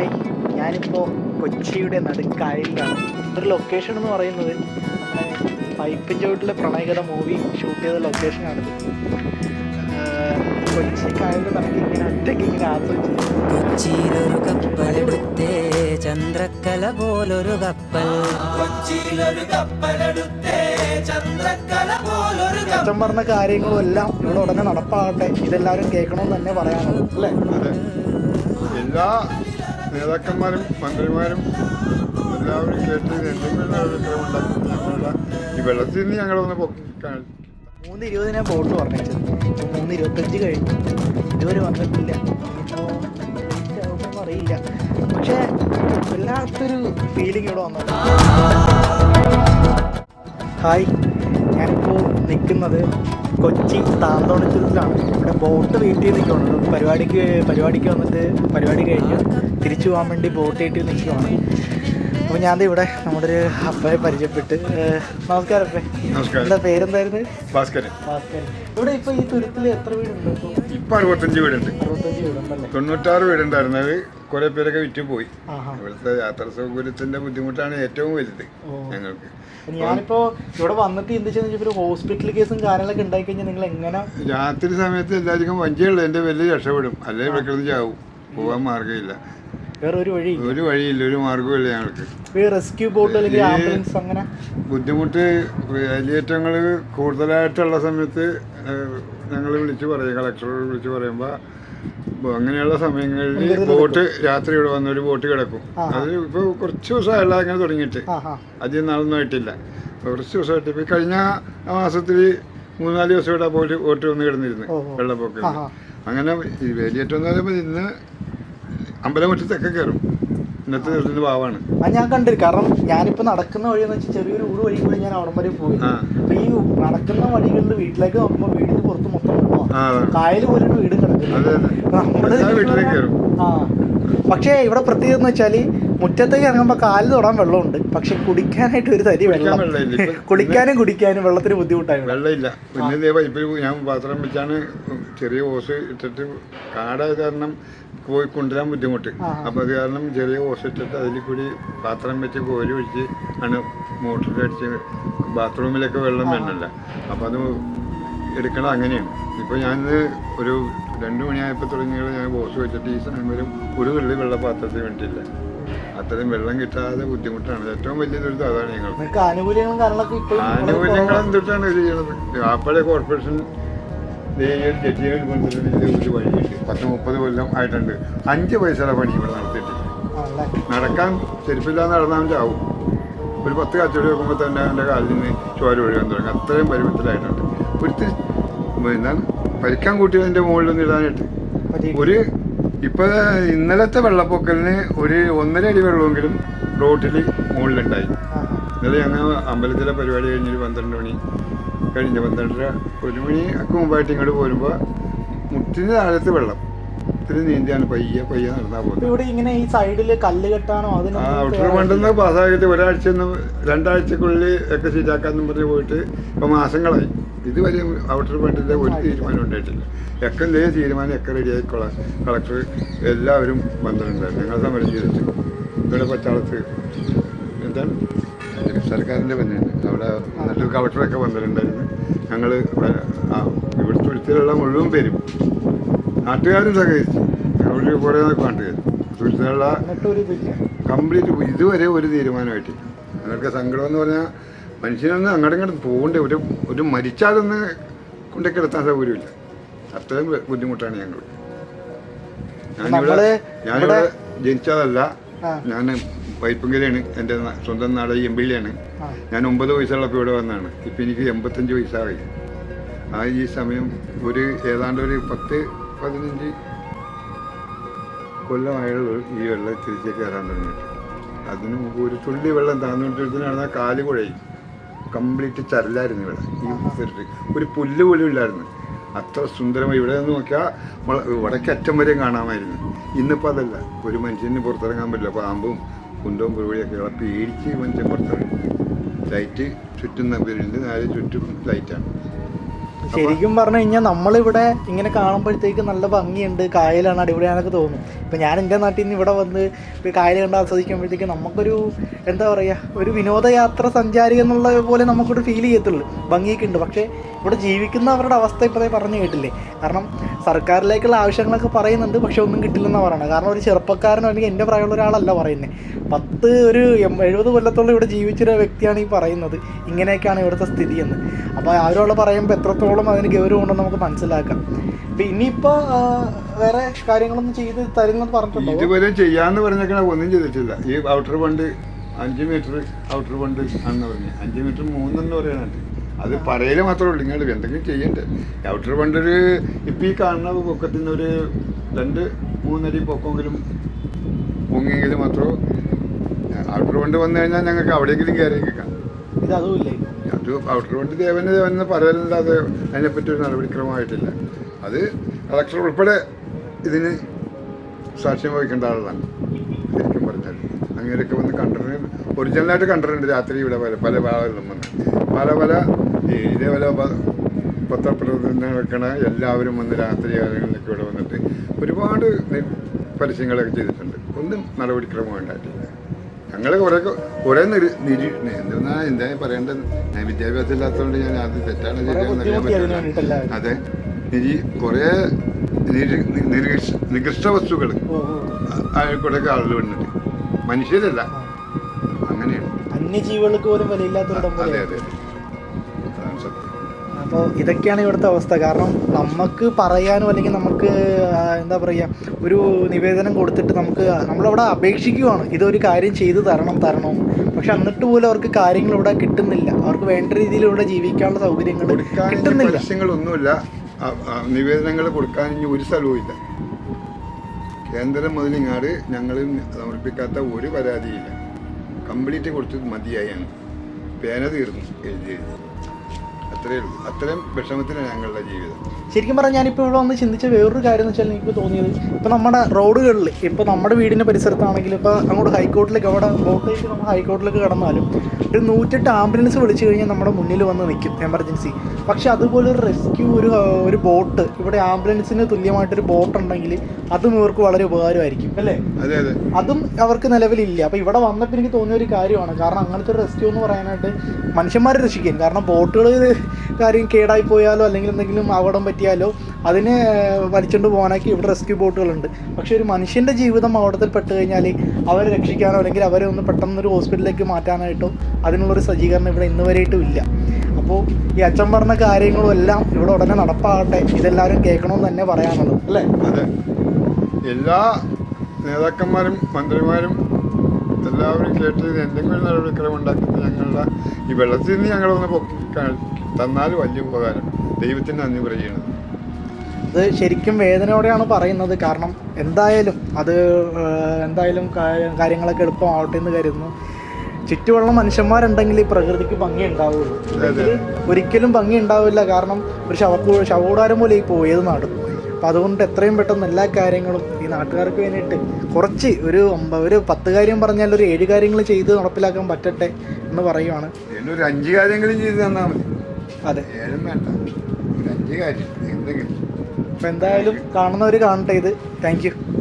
Hi ഞാനിപ്പോൾ കൊച്ചിയുടെ നടുക്കായലിലാണ്. ഒരു ലൊക്കേഷൻ എന്ന് പറയുന്നത് പൈപ്പിൻ ചോട്ടിലെ പ്രണയകഥ മൂവി ഷൂട്ട് ചെയ്ത ലൊക്കേഷനാണിത് കൊച്ചി കായലിന്റെ നമുക്ക് ഇങ്ങനെ ഒറ്റയ്ക്ക് ഇങ്ങനെ ആസ്വദിച്ചു. ചന്ദ്രക്കല പോലൊരു കപ്പൽ. അച്ഛൻ പറഞ്ഞ കാര്യങ്ങളും എല്ലാം ഇവിടെ ഉടനെ നടപ്പാകട്ടെ. ഇതെല്ലാവരും കേൾക്കണമെന്ന് തന്നെ പറയാനുള്ളത് അല്ലേ? എല്ലാ നേതാക്കന്മാരും മന്ത്രിമാരും എല്ലാവരും കേട്ട് എന്തെങ്കിലും ഞങ്ങളുടെ ഈ വെള്ളത്തിൽ നിന്ന് ഞങ്ങളൊന്ന് പൊക്കി മൂന്ന് ഇരുപതിനാണ് ബോട്ട് ഇപ്പോൾ മൂന്ന് ഇരുപത്തഞ്ച് കഴിഞ്ഞു. ഇതുവരെ വന്നിട്ടില്ല. അറിയില്ല. പക്ഷേ വല്ലാത്തൊരു ഫീലിംഗ് ഇവിടെ വന്നു. ഹായ് ഞാനിപ്പോൾ നിൽക്കുന്നത് കൊച്ചി താന്തോണത്തിലാണ് ഇവിടെ ബോട്ട് വെയിറ്റ് ചെയ്ത് നിൽക്കുകയാണ് പരിപാടിക്ക് പരിപാടിക്ക് വന്നിട്ട് പരിപാടി കഴിഞ്ഞ് തിരിച്ചു പോകാൻ വേണ്ടി ബോട്ട് കയറ്റി നിൽക്കുകയാണ് അപ്പോൾ ഞാൻ ഇവിടെ നമ്മുടെ ഒരു അപ്പയെ പരിചയപ്പെട്ട് നമസ്കാരം അപ്പേ. എന്താ പേരെന്തായിരുന്നു? ഭാസ്കരൻ. ഭാസ്കരൻ. ഇവിടെ ഇപ്പൊ ഈ തുരുത്തിൽ എത്ര വീടുണ്ട്? ഇപ്പൊ അറുപത്തഞ്ച് വീടുണ്ട്. അറുപത്തഞ്ച് വീടുണ്ടല്ലേ? തൊണ്ണൂറ്റാറ് വീടുണ്ടായിരുന്നത് കുറെ പേരൊക്കെ വിറ്റ് പോയി. ഇവിടുത്തെ യാത്രാ സൗകര്യത്തിന്റെ ബുദ്ധിമുട്ടാണ് ഏറ്റവും വലുത്. ഞങ്ങൾക്ക്. അപ്പൊ ഞാനിപ്പോ ഇവിടെ വന്നിട്ട് വെച്ചാൽ ഒരു ഹോസ്പിറ്റൽ കേസും കാര്യങ്ങളൊക്കെ ഉണ്ടായി കഴിഞ്ഞാൽ നിങ്ങൾ എങ്ങനെ രാത്രി സമയത്ത് എല്ലാവർക്കും വഞ്ചിയുള്ളൂ എന്റെ വലിയ രക്ഷപ്പെടും. അല്ലെ ഇവിടെ ചാവും. പോകാൻ മാർഗമില്ല. വേറെ ഒരു വഴി ഒരു വഴിയില്ല ഒരു മാർഗമില്ല ഞങ്ങൾക്ക്. ഈ റെസ്ക്യൂ ബോട്ട് അല്ലെങ്കിൽ ആംബുലൻസ് അങ്ങനെ? ബുദ്ധിമുട്ട് വേലിയേറ്റങ്ങൾ കൂടുതലായിട്ടുള്ള സമയത്ത് ഞങ്ങൾ വിളിച്ച് പറയും കളക്ടറോട് വിളിച്ച് പറയുമ്പോൾ അങ്ങനെയുള്ള സമയങ്ങളിൽ ബോട്ട് രാത്രി ഇവിടെ വന്ന ഒരു ബോട്ട് കിടക്കും. അത് ഇപ്പോൾ കുറച്ച് ദിവസമായല്ല അങ്ങനെ തുടങ്ങിയിട്ട്. അധികം നാളൊന്നും ആയിട്ടില്ല. കുറച്ച് ദിവസമായിട്ട്. ഇപ്പോൾ കഴിഞ്ഞ മാസത്തിൽ മൂന്നാൽ ദിവസം ഇവിടെ ബോട്ട് ബോട്ട് വന്ന് കിടന്നിരുന്നു. വെള്ളപ്പൊക്കം അങ്ങനെ ഈ വേലിയേറ്റം എന്ന് പറയുമ്പോൾ ഇന്ന് അമ്പലമുറ്റത്തൊക്കെ കയറും ഇന്നത്തെ ദിവസത്തിന്റെ ഭാവമാണ് അത് ഞാൻ കണ്ടു കാരണം ഞാനിപ്പോ നടക്കുന്ന വഴി എന്ന് വെച്ചാൽ ചെറിയൊരു ഊട് വഴി കൂടി ഞാൻ അവിടം വരെ പോയി. അപ്പൊ ഈ നടക്കുന്ന വഴികളിൽ വീട്ടിലേക്ക് നോക്കുമ്പോൾ വീടിന് പുറത്ത് മൊത്തം കായൽ പോലൊരു വീട് കിടക്കുന്നു. ആ. പക്ഷേ ഇവിടെ പ്രത്യേകത എന്ന് വെച്ചാൽ മുറ്റത്തേക്ക് ഇറങ്ങുമ്പോൾ കാൽ തൊടാൻ വെള്ളമുണ്ട്. പക്ഷെ കുടിക്കാനായിട്ട് ഒരു തരി വെള്ളം. കുടിക്കാനും കുടിക്കാനും വെള്ളത്തിന് ബുദ്ധിമുട്ടായി. വെള്ളമില്ല. പിന്നെ ഞാൻ പാത്രം വെച്ചാണ് ചെറിയ ഓസ് ഇട്ടിട്ട് കാടായ കാരണം പോയി കൊണ്ടുവരാൻ ബുദ്ധിമുട്ട്. അപ്പോൾ അത് കാരണം ചെറിയ ഓസ് ഇട്ടിട്ട് അതിൽ കൂടി പാത്രം വെച്ച് കോരി ഒഴിച്ച് ആണ് മോട്ടറിൽ അടിച്ച് ബാത്റൂമിലൊക്കെ വെള്ളം വേണ്ടല്ല അപ്പോൾ അത് എടുക്കണം അങ്ങനെയാണ്. ഇപ്പോൾ ഞാനിത് ഒരു രണ്ട് മണിയായപ്പോൾ തുടങ്ങിയത് ഞാൻ ബോസ് വെച്ചിട്ട് ഈ സമയം വരും. ഒരു തുള്ളി വെള്ളപാത്രത്തിന് വേണ്ടിയില്ല അത്രയും വെള്ളം കിട്ടാതെ ബുദ്ധിമുട്ടാണ്. ഏറ്റവും വലിയ ദുരിതം അതാണ് ഞങ്ങൾ ആനുകൂല്യങ്ങൾ. എന്തിട്ടാണ് ഇത് ചെയ്യണത്? ആപ്പിളെ കോർപ്പറേഷൻ ജഡ്ജികൾ കൊണ്ടുവരുന്ന ഒരു വഴിയുണ്ട് പത്ത് മുപ്പത് കൊല്ലം ആയിട്ടുണ്ട്. അഞ്ച് പൈസയുടെ പണി ഇവിടെ നടത്തിയിട്ട്. നടക്കാൻ ചെരുപ്പില്ലാതെ നടന്നാൽ ചാവും. ഒരു പത്ത് കച്ചവടി വെക്കുമ്പോൾ തന്നെ എന്റെ കാലിൽ നിന്ന് ചോര ഒഴുകാൻ തുടങ്ങി. അത്രയും പരിമിതത്തിലായിട്ടുണ്ട്. ഒരിത്തിരി എന്താണ് പരിക്കാൻ കൂട്ടിയതിന്റെ മുകളിലൊന്നും ഇടാനായിട്ട്. ഒരു ഇപ്പൊ ഇന്നലത്തെ വെള്ളപ്പൊക്കലിന് ഒരു ഒന്നര അടി വെള്ളമെങ്കിലും റോട്ടിൽ മുകളിലുണ്ടായി. ഇന്നലെ ഞങ്ങൾ അമ്പലത്തിലെ പരിപാടി കഴിഞ്ഞൊരു പന്ത്രണ്ട് മണി കഴിഞ്ഞ പന്ത്രണ്ടര ഒരു മണി ഒക്കെ മുമ്പായിട്ട് ഇങ്ങോട്ട് പോരുമ്പോൾ മുട്ടിന് താഴത്ത് വെള്ളം. ഇത്തിരി നീന്തിയാണ് പയ്യെ പയ്യെ നടന്നാൽ പോകുന്നത് ഇവിടെ ഇങ്ങനെ ഈ കല്ല് ആ ഔട്ടർ പാസ്സാക്കിയിട്ട് ഒരാഴ്ച രണ്ടാഴ്ചക്കുള്ളിൽ ഒക്കെ ശരിയാക്കാന്നും പറഞ്ഞ് പോയിട്ട് ഇപ്പോൾ മാസങ്ങളായി. ഇതുവരെ ഔട്ടർ ഫണ്ടിന്റെ ഒരു തീരുമാനം ഉണ്ടായിട്ടില്ല. ഒക്കെ എന്തെങ്കിലും തീരുമാനം ഒക്കെ റെഡിയായിക്കോളാം കളക്ടർ എല്ലാവരും വന്നിട്ടുണ്ടായിരുന്നു ഞങ്ങൾ സമരം ചെയ്തിട്ട് ഇവിടെ പച്ചാളത്ത് എന്താണ്? സർക്കാരിന്റെ തന്നെയാണ് അവിടെ എന്നിട്ട് കളക്ടറൊക്കെ വന്നിട്ടുണ്ടായിരുന്നു. ഞങ്ങൾ ആ ഇവിടുത്തെ തുരുത്തിലുള്ള മുഴുവൻ പേരും നാട്ടുകാരും സഹകരിച്ചു. അവിടെ കുറേ നാട്ടുകാർ തുരുത്തിലുള്ള കംപ്ലീറ്റ് ഇതുവരെ ഒരു തീരുമാനമായിട്ടില്ല. അതൊക്കെ സങ്കടം എന്ന് പറഞ്ഞാൽ മനുഷ്യനൊന്ന് അങ്ങോട്ടും ഇങ്ങോട്ടും പോകണ്ടേ. ഒരു ഒരു മരിച്ചാലൊന്ന് കൊണ്ടൊക്കെ കിടത്താൻ സൗകര്യമില്ല. അത്രയും ബുദ്ധിമുട്ടാണ് ഞങ്ങൾ ഞാനിവിടെ ഞാനിവിടെ ഇവിടെ- ജനിച്ചതല്ല. ഞാൻ വൈപ്പങ്കരയാണ് എന്റെ സ്വന്തം നാട് എമ്പിള്ളിയാണ് ആ. ഞാൻ ഒമ്പത് വയസ്സുള്ളപ്പോൾ ഇവിടെ വന്നതാണ്. ഇപ്പം എനിക്ക് എൺപത്തഞ്ച് വയസ്സായി. ആ ഈ സമയം ഒരു ഏതാണ്ട് ഒരു പത്ത് പതിനഞ്ച് കൊല്ലമായുള്ളൂ ഈ വെള്ളം തിരിച്ച് കയറാൻ തുടങ്ങിയിട്ട്. അതിന് മുമ്പ് ഒരു തുള്ളി വെള്ളം താന്നുകൊണ്ടിരുന്ന കാൽ കുഴയും. കംപ്ലീറ്റ് ചരലായിരുന്നു ഇവിടെ. ഈ സ്ഥലത്ത്. ഒരു പുല്ല് പോലും ഇല്ലായിരുന്നു. അത്ര സുന്ദരമായി ഇവിടെ നിന്ന് നോക്കിയാൽ വടക്കറ്റം വരെയും കാണാമായിരുന്നു. ഇന്നിപ്പോൾ അതല്ല. ഒരു മനുഷ്യന് പുറത്തിറങ്ങാൻ പറ്റില്ല. പാമ്പും കുന്തവും പുഴുവഴിയൊക്കെ ഉള്ള പേടിച്ച് മനുഷ്യൻ പുറത്തിറങ്ങി. ലൈറ്റ് ചുറ്റും നമ്പരുണ്ട് നാല് ചുറ്റും ലൈറ്റാണ് ശരിക്കും പറഞ്ഞു കഴിഞ്ഞാൽ നമ്മളിവിടെ ഇങ്ങനെ കാണുമ്പോഴത്തേക്ക് നല്ല ഭംഗിയുണ്ട് കായലാണ് അടിപൊളിയാണെന്നൊക്കെ തോന്നും. ഇപ്പം ഞാൻ എന്റെ നാട്ടിൽ നിന്ന് ഇവിടെ വന്ന് കായൽ കണ്ട് ആസ്വദിക്കുമ്പോഴത്തേക്ക് നമുക്കൊരു എന്താ പറയുക ഒരു വിനോദയാത്ര സഞ്ചാരി എന്നുള്ള പോലെ നമുക്കൊരു ഫീൽ ചെയ്യത്തുള്ളൂ. ഭംഗിയൊക്കെ ഉണ്ട്. പക്ഷേ ഇവിടെ ജീവിക്കുന്ന അവരുടെ അവസ്ഥ ഇപ്പോഴേ പറഞ്ഞു കേട്ടില്ലേ? കാരണം സർക്കാരിലേക്കുള്ള ആവശ്യങ്ങളൊക്കെ പറയുന്നുണ്ട് പക്ഷെ ഒന്നും കിട്ടില്ലെന്നാണ് പറയുന്നത് കാരണം ഒരു ചെറുപ്പക്കാരനോ അല്ലെങ്കിൽ എന്റെ പ്രായമുള്ള ഒരാളല്ല പറയുന്നത് പത്ത് ഒരു എഴുപത് കൊല്ലത്തോളം ഇവിടെ ജീവിച്ചൊരു വ്യക്തിയാണ് ഈ പറയുന്നത്. ഇങ്ങനെയൊക്കെയാണ് ഇവിടുത്തെ സ്ഥിതി എന്ന്. അപ്പോൾ അവരോട് പറയുമ്പോൾ എത്രത്തോളം അതിന് ഗൗരവമുണ്ടെന്ന് നമുക്ക് മനസ്സിലാക്കാം. ഇനിയിപ്പോ വേറെ കാര്യങ്ങളൊന്നും ചെയ്ത് തരുന്നത് പറഞ്ഞിട്ടുണ്ടോ? ഇതുവരെ ചെയ്യാന്ന് പറഞ്ഞേക്കണ ഒന്നും ചെയ്തിട്ടില്ല. ഈ ഔട്ടർ വണ്ട് അഞ്ച് മീറ്റർ ഔട്ടർ വണ്ട് ആണെന്ന് പറഞ്ഞു. അഞ്ച് മീറ്റർ മൂന്നെന്ന് പറയാനുണ്ട് അത് പറയൽ മാത്രമേ ഉള്ളൂ. നിങ്ങൾ എന്തെങ്കിലും ചെയ്യണ്ടേ. ഔട്ടർ പണ്ടൊരു ഇപ്പം ഈ കാണുന്ന പൊക്കത്തിന് ഒരു രണ്ട് മൂന്നടി പൊക്കമെങ്കിലും പൊങ്ങിയെങ്കിൽ മാത്രമേ ഔട്ടർ വണ്ട് വന്നു കഴിഞ്ഞാൽ ഞങ്ങൾക്ക് അവിടെയെങ്കിലും കയറി കേൾക്കാം അത് ഔട്ടർ വണ്ട് ദേവന് ദേവനെന്ന് പറയലല്ലാതെ അതിനെപ്പറ്റി ഒരു നടപടിക്രമമായിട്ടില്ല. അത് കളക്ടർ ഉൾപ്പെടെ ഇതിന് സാക്ഷ്യം വഹിക്കേണ്ട ആളാണ്. അങ്ങനെയൊക്കെ വന്ന് കണ്ടിട്ടുണ്ട് ഒറിജിനലായിട്ട് കണ്ടിട്ടുണ്ട് രാത്രി ഇവിടെ പല പല ഭാഗങ്ങളിലും വന്ന്. പല പല ഈ ഇതേപോലെ പ- പത്രപ്രവർത്തനം വെക്കണ എല്ലാവരും വന്ന് രാത്രി കാലങ്ങളിലൊക്കെ ഇവിടെ വന്നിട്ട് ഒരുപാട് പരസ്യങ്ങളൊക്കെ ചെയ്തിട്ടുണ്ട്. ഒന്നും നടപടിക്രമം ഉണ്ടായിട്ടില്ല. ഞങ്ങൾ കുറേ കുറേ നിരി നിരി എന്തെന്നാ എന്താ പറയേണ്ടത്? ഞാൻ വിദ്യാഭ്യാസം ഇല്ലാത്തതുകൊണ്ട് ഞാൻ അത് തെറ്റാണ് കുറേ ശരിയാണെന്ന് അറിയാൻ ബുദ്ധിമുട്ടി അതിന് പറ്റില്ല. വേണ്ടിയിട്ടല്ലായിരുന്നു അതെ. നിരി കുറേ നികൃഷ്ട വസ്തുക്കൾ കൂടെയൊക്കെ ആളുകൾ വന്നിട്ട്. മനുഷ്യരല്ല. അങ്ങനെയാണ്. അന്യജീവികൾക്ക് പോലും വിലയില്ലാത്തൊരിടം പോലെ അപ്പോൾ ഇതൊക്കെയാണ് ഇവിടുത്തെ അവസ്ഥ. കാരണം നമുക്ക് പറയാനോ അല്ലെങ്കിൽ നമുക്ക് എന്താ പറയുക ഒരു നിവേദനം കൊടുത്തിട്ട് നമുക്ക് നമ്മളവിടെ അപേക്ഷിക്കുവാണ്. ഇതൊരു കാര്യം ചെയ്തു തരണം തരണം. പക്ഷെ എന്നിട്ട് പോലും അവർക്ക് കാര്യങ്ങൾ ഇവിടെ കിട്ടുന്നില്ല. അവർക്ക് വേണ്ട രീതിയിൽ ഇവിടെ ജീവിക്കാനുള്ള സൗകര്യങ്ങൾ കിട്ടുന്നില്ല. നിവേദനങ്ങൾ കൊടുക്കാൻ ഇനി ഒരു സ്ഥലവും ഇല്ല. കേന്ദ്രം മുതലിങ്ങാട് ഞങ്ങൾ സമർപ്പിക്കാത്ത ഒരു പരാതിയില്ല. കംപ്ലീറ്റ് കൊടുത്തത് മതിയായാണ്. പേന തീർന്നു എഴുതി എഴുതി. അത്രയേ ഉള്ളൂ. അത്രയും വിഷമത്തിലാണ് ഞങ്ങളുടെ ജീവിതം. ശരിക്കും പറഞ്ഞാൽ ഞാനിപ്പോൾ ഇവിടെ വന്ന് ചിന്തിച്ച വേറൊരു കാര്യം എന്ന് വെച്ചാൽ എനിക്ക് തോന്നിയത് ഇപ്പോൾ നമ്മുടെ റോഡുകളിൽ ഇപ്പോൾ നമ്മുടെ വീടിന്റെ പരിസരത്താണെങ്കിലും ഇപ്പോൾ അങ്ങോട്ട് ഹൈക്കോർട്ടിലേക്ക് അവിടെ ബോട്ടേക്ക് നമ്മൾ ഹൈക്കോർട്ടിലേക്ക് കടന്നാലും ഒരു നൂറ്റെട്ട് ആംബുലൻസ് വിളിച്ചു കഴിഞ്ഞാൽ നമ്മുടെ മുന്നിൽ വന്ന് നിൽക്കും എമർജൻസി പക്ഷേ അതുപോലെ ഒരു റെസ്ക്യൂ ഒരു ഒരു ബോട്ട് ഇവിടെ ആംബുലൻസിന് തുല്യമായിട്ടൊരു ബോട്ട് ഉണ്ടെങ്കിൽ അതും ഇവർക്ക് വളരെ ഉപകാരമായിരിക്കും അല്ലേ? അതെ അതെ. അതും അവർക്ക് നിലവിലില്ല. അപ്പോൾ ഇവിടെ വന്നപ്പോൾ എനിക്ക് തോന്നിയ ഒരു കാര്യമാണ്. കാരണം അങ്ങനത്തെ ഒരു റെസ്ക്യൂ എന്ന് പറയാനായിട്ട് മനുഷ്യന്മാരെ രക്ഷിക്കും കാരണം ബോട്ടുകൾ കാര്യം കേടായി പോയാലോ അല്ലെങ്കിൽ എന്തെങ്കിലും അപകടം പറ്റിയാലോ അതിനെ വലിച്ചുകൊണ്ട് പോകാനൊക്കെ ഇവിടെ റെസ്ക്യൂ ബോട്ടുകളുണ്ട് പക്ഷേ ഒരു മനുഷ്യന്റെ ജീവിതം അവിടത്തിൽ പെട്ട് കഴിഞ്ഞാൽ അവരെ രക്ഷിക്കാനോ അല്ലെങ്കിൽ അവരെ ഒന്ന് പെട്ടെന്ന് ഒരു ഹോസ്പിറ്റലിലേക്ക് മാറ്റാനായിട്ടോ അതിനുള്ളൊരു സജ്ജീകരണം ഇവിടെ ഇന്ന് വരെയായിട്ടും ഇല്ല. അപ്പോൾ ഈ അച്ഛൻ പറഞ്ഞ കാര്യങ്ങളും എല്ലാം ഇവിടെ ഉടനെ നടപ്പാകട്ടെ. ഇതെല്ലാവരും കേൾക്കണമെന്ന് തന്നെ പറയാനുള്ളത്. അല്ലേ? അതെ. എല്ലാ നേതാക്കന്മാരും മന്ത്രിമാരും എല്ലാവരും കേട്ട് ഇത് എന്തെങ്കിലും നടപടിക്രമം ഉണ്ടാക്കുന്നത് ഞങ്ങളുടെ ഈ വെള്ളത്തിൽ നിന്ന് ഞങ്ങളൊന്ന് പൊക്കി തന്നാൽ വലിയ ഉപകാരം. ദൈവത്തിന് നന്ദി പറയുന്നത് അത് ശരിക്കും വേദനയോടെയാണ് പറയുന്നത്. കാരണം എന്തായാലും അത് എന്തായാലും കാര്യങ്ങളൊക്കെ എളുപ്പമാവട്ടെ എന്ന് കരുതുന്നു. ചുറ്റുമുള്ള മനുഷ്യന്മാരുണ്ടെങ്കിൽ ഈ പ്രകൃതിക്ക് ഭംഗി ഉണ്ടാവുള്ളൂ. ഒരിക്കലും ഭംഗി ഉണ്ടാവില്ല. കാരണം ഒരു ശവക്കൂ ശവകൂടാരം പോലെ ഈ പോയത് നാട്. അപ്പം അതുകൊണ്ട് എത്രയും പെട്ടെന്ന് എല്ലാ കാര്യങ്ങളും ഈ നാട്ടുകാർക്ക് വേണ്ടിയിട്ട് കുറച്ച് ഒരു ഒരു പത്ത് കാര്യം പറഞ്ഞാൽ ഒരു ഏഴ് കാര്യങ്ങൾ ചെയ്ത് നടപ്പിലാക്കാൻ പറ്റട്ടെ എന്ന് പറയുവാണ്. ഒരു അഞ്ച് കാര്യങ്ങളും ചെയ്ത് തന്നാൽ മതി. അതെ. ഏഴും വേണ്ട. ഒരു അഞ്ച് കാര്യം. എന്തെങ്കിലും. അപ്പം എന്തായാലും കാണുന്നവർ കാണട്ടെ ഇത്. താങ്ക്